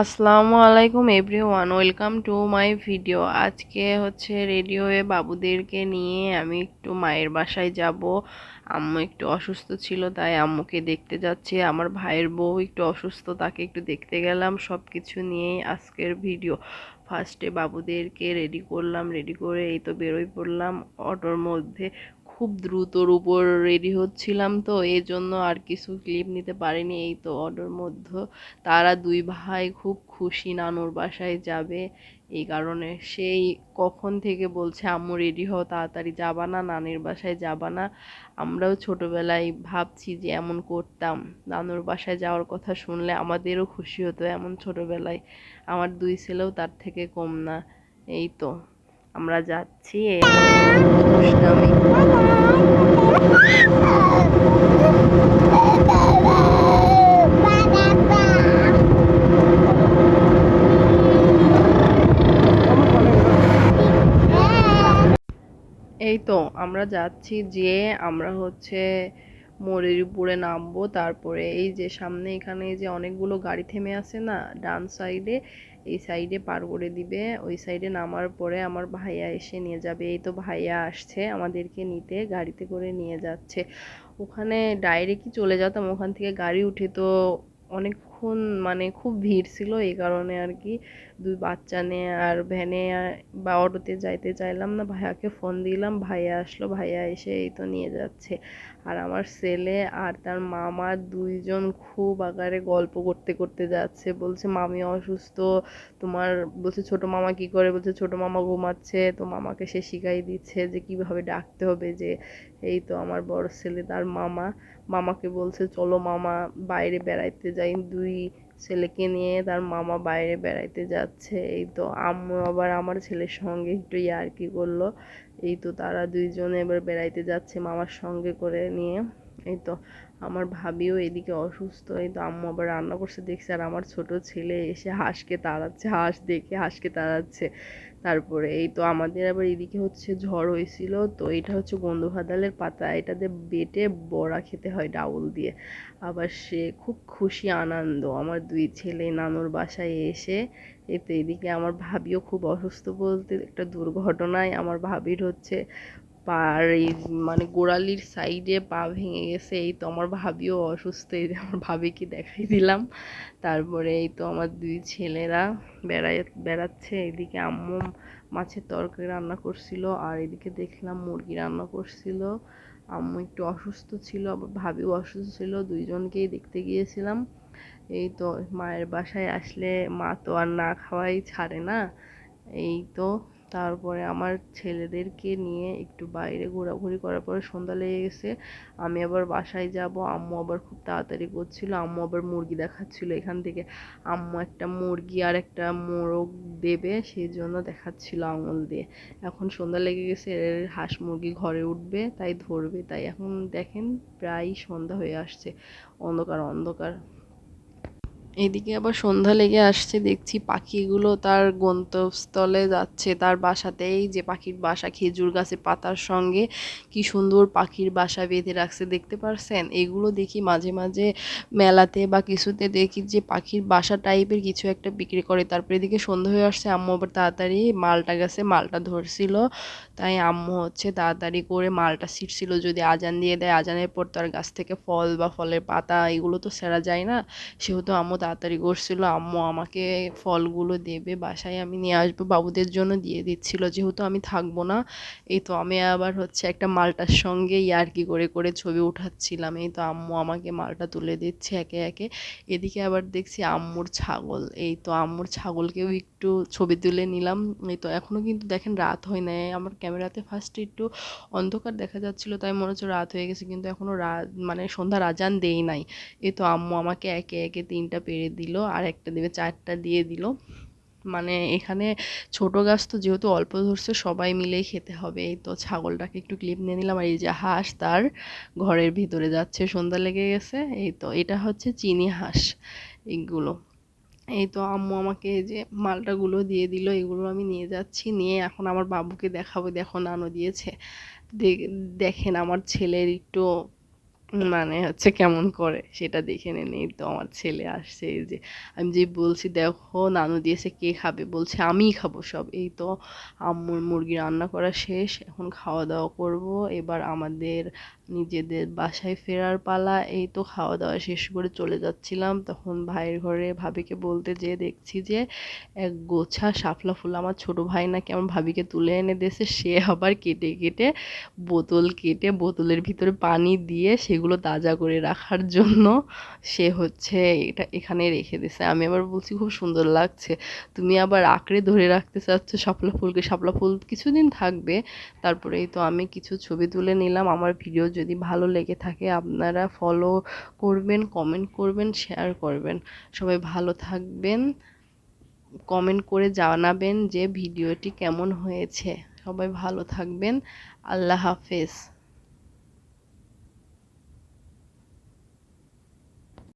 আসসালামু আলাইকুম everyone, welcome to my video. আজকে হচ্ছে রেডিওয়ে বাবুদেরকে নিয়ে আমি একটু মায়ের বাসায় যাব। আম্মু একটু অসুস্থ ছিল, তাই আম্মুকে দেখতে যাচ্ছি। আমার ভাইয়ের বউ একটু অসুস্থ, তাকে একটু দেখতে গেলাম। সব কিছু নিয়েই আজকের ভিডিও। ফার্স্টে বাবুদেরকে রেডি করলাম, রেডি করে এই তো বেরোই পড়লাম। অটোর মধ্যে খুব দ্রুতর উপর রেডি হচ্ছিলাম তো এই জন্য আর কিছু ক্লিপ নিতে পারিনি। এই তো অটোর মধ্যে। তারা দুই ভাই খুব খুশি নানুর বাসায় যাবে। এই কারণে সেই কখন থেকে বলছে, আম্মু রেডি হও, তাড়াতাড়ি যাবা না, নানির বাসায় যাবা না। আমরাও ছোটোবেলায় ভাবছি যে এমন করতাম। নানুর বাসায় যাওয়ার কথা শুনলে আমাদেরও খুশি হতো এমন ছোটোবেলায়। আমার দুই ছেলেও তার থেকে কম না। এই তো, আমরা যাচ্ছি। এই এই তো, আমরা যাচ্ছি যে আমরা হচ্ছে মোড়ের উপরে নামবো, তারপরে এই যে সামনে এখানে যে অনেকগুলো গাড়ি থেমে আছে না, ডান সাইডে এই সাইডে পার করে দিবে। ওই সাইডে নামার পরে আমার ভাইয়া এসে নিয়ে যাবে। এই তো ভাইয়া আসছে আমাদেরকে নিতে, গাড়িতে করে নিয়ে যাচ্ছে। ওখানে ডাইরেক্টই চলে যেতাম। ওখান থেকে গাড়ি উঠে তো অনেকক্ষণ মানে খুব ভিড় ছিল এই কারণে আর কি। দুই বাচ্চা নিয়ে আর ভ্যানে বা অটোতে যাইতে চাইলাম না। ভাইয়াকে ফোন দিলাম, ভাইয়া আসলো, ভাইয়া এসে এই তো নিয়ে যাচ্ছে। আর আমার ছেলে আর তার মামা দুইজন খুব আকারে গল্প করতে করতে যাচ্ছে। বলছে, মামি অসুস্থ, তোমার বলছে, ছোট মামা কি করে? বলছে, ছোট মামা ঘুমাচ্ছে, তো মামাকে সে শিখাই দিচ্ছে যে কীভাবে ডাকতে হবে যে এই তো আমার বড় ছেলে, তার মামা। মামাকে বলছে, চলো মামা, বাইরে বেড়াইতে যাই। দুই ছেলেকে নিয়ে তার মামা বাইরে বেড়াইতে যাচ্ছে। এই তো আম্মু আবার আমার ছেলের সঙ্গে একটু ইয়ার্কি করল। এই তো তারা দুইজনে এবার বেড়াইতে যাচ্ছে মামার সঙ্গে করে নিয়ে। এই তো আমার ভাবিও এদিকে অসুস্থ, এই তো আম্মু আবার রান্না করছে, দেখছে আর আমার ছোট ছেলে এসে হাঁসকে তাড়াচ্ছে, হাঁস দেখে হাঁসকে তাড়াচ্ছে। তারপরে এই তো আমাদের আবার এদিকে হচ্ছে ঝড় হয়েছিল, তো এটা হচ্ছে গন্ধভাদালের পাতা, এটাতে বেটে বড়া খেতে হয় ডাউল দিয়ে। আবার সে খুব খুশি, আনন্দ, আমার দুই ছেলে নানুর বাসায় এসে, এই তো এদিকে আমার ভাবিও খুব অসুস্থ বলতে একটা দুর্ঘটনায় আমার ভাবির হচ্ছে পার এই মানে গোড়ালির সাইডে পা ভেঙে গেছে, এই তো আমার ভাবিও অসুস্থ, এই আমার ভাবিকে দেখাই দিলাম। তারপরে এই তো আমার দুই ছেলেরা বেড়াই বেড়াচ্ছে, এদিকে আম্মু মাছের তরকারি রান্না করছিল, আর এদিকে দেখলাম মুরগি রান্না করছিল। আম্মু একটু অসুস্থ ছিল, আবার ভাবিও অসুস্থ ছিল, দুইজনকেই দেখতে গিয়েছিলাম। এই তো মায়ের বাসায় আসলে মা তো আর না খাওয়াই ছাড়ে না। এই তো তারপরে আমার ছেলেদেরকে নিয়ে একটু বাইরে ঘোরাঘুরি করার পরে সন্ধ্যা লেগে গেছে। আমি আবার বাসায় যাব। আম্মু আবার খুব তাড়াতাড়ি করছিল। আম্মু আবার মুরগি দেখাচ্ছিল এখান থেকে। আম্মু একটা মুরগি আর একটা মোরগ দেবে সেই জন্য দেখাচ্ছিল আঙুল দিয়ে। এখন সন্ধ্যা লেগে গেছে এর হাঁস মুরগি ঘরে উঠবে, তাই ধরবে। তাই এখন দেখেন প্রায় সন্ধ্যা হয়ে আসছে। অন্ধকার অন্ধকার। এদিকে আবার সন্ধ্যা লেগে আসছে, দেখছি পাখিগুলো তার গন্তব্যস্থলে যাচ্ছে, তার বাসাতেই যে পাখির বাসা, খেজুর গাছের পাতার সঙ্গে কি সুন্দর পাখির বাসা বেঁধে রাখছে, দেখতে পারছেন? এগুলো দেখি মাঝে মাঝে মেলাতে বা কিছুতে দেখি যে পাখির বাসা টাইপের কিছু একটা বিক্রি করে। তারপরে এদিকে সন্ধ্যা হয়ে আসছে, আম্মু আবার তাড়াতাড়ি মালটা গেছে, মালটা ধরছিল। তাই আম্মু হচ্ছে তাড়াতাড়ি করে মালটা ছিটছিল, যদি আজান দিয়ে দেয়, আজানের পর তার গাছ থেকে ফল বা ফলের পাতা, এগুলো তো সেরা যায় না। সেহেতু আম্মু তাড়াতাড়ি করছিল, আম্মু আমাকে ফলগুলো দেবে, বাসায় আমি নিয়ে আসব, বাবুদের জন্য দিয়ে দিচ্ছিল, যেহেতু আমি থাকব না, এই তো আমি আবার হচ্ছে একটা মালটার সঙ্গে ইয়ার্কি করে করে ছবি উঠাচ্ছিলাম, এই তো আম্মু আমাকে মালটা তুলে দিচ্ছে একে একে, এদিকে আবার দেখছি আম্মুর ছাগল, এই তো আম্মুর ছাগলকেও একটু ছবি তুলে নিলাম, এই তো এখনও কিন্তু দেখেন রাত হয় নাই, আমার ক্যামেরাতে ফার্স্টে একটু অন্ধকার দেখা যাচ্ছিল, তাই মনে হচ্ছে রাত হয়ে গেছে, কিন্তু এখনও রাত মানে সন্ধ্যার আজান দেই নাই, এই তো আম্মু আমাকে একে একে তিনটা পেরে দিল, আর একটা দেবে চারটা দিয়ে দিল। মানে এখানে ছোট গাছ তো যেহেতু অল্প ধরছে, সবাই মিলেই খেতে হবে। এই তো ছাগলটাকে একটু ক্লিপ নিয়ে নিলাম, আর এই যে হাঁস তার ঘরের ভিতরে যাচ্ছে, সন্ধ্যা লেগে গেছে। এই তো, এটা হচ্ছে চিনি হাঁস এইগুলো এই তো আম্মু আমাকে যে মালটাগুলো দিয়ে দিল, এগুলো আমি নিয়ে যাচ্ছি। নিয়ে এখন আমার বাবুকে দেখাবো, দেখো নানো দিয়েছে। দেখেন আমার ছেলের একটু মানে হচ্ছে কেমন করে সেটা দেখে নেন এই তো আমার ছেলে আসছে। এই যে আমি যে বলছি, দেখো, নানু দিয়েছে, কে খাবে? বলছে, আমিই খাব সব। এই তো আম্মুর মুরগি রান্না করা শেষ, এখন খাওয়া দাওয়া করব। এবার আমাদের নিজেদের বাসায় ফেরার পালা, এই তো খাওয়া দাওয়া শেষ করে চলে যাচ্ছিলাম। তখন ভাইয়ের ঘরে ভাবিকে বলতে যেয়ে দেখছি যে, এক গোছা শাপলা ফুল আমার ছোট ভাই নাকি আমার ভাবিকে তুলে এনে দিয়েছে। সে আবার কেটে কেটে বোতল কেটে বোতলের ভিতরে পানি দিয়ে সেগুলো তাজা করে রাখার জন্য সে হচ্ছে এটা এখানে রেখে দিছে আমি আবার বলছি, খুব সুন্দর লাগছে। তুমি আবার আঁকড়ে ধরে রাখতে চাচ্ছ শাপলা ফুলকে। শাপলা ফুল কিছুদিন থাকবে। তারপরেই তো আমি কিছু ছবি তুলে নিলাম। আমার ভিডিও যদি ভালো লেগে থাকে আপনারা ফলো করবেন কমেন্ট করবেন শেয়ার করবেন। সবাই ভালো থাকবেন কমেন্ট করে জানাবেন যে ভিডিওটি কেমন হয়েছে। সবাই ভালো থাকবেন, আল্লাহ হাফেজ।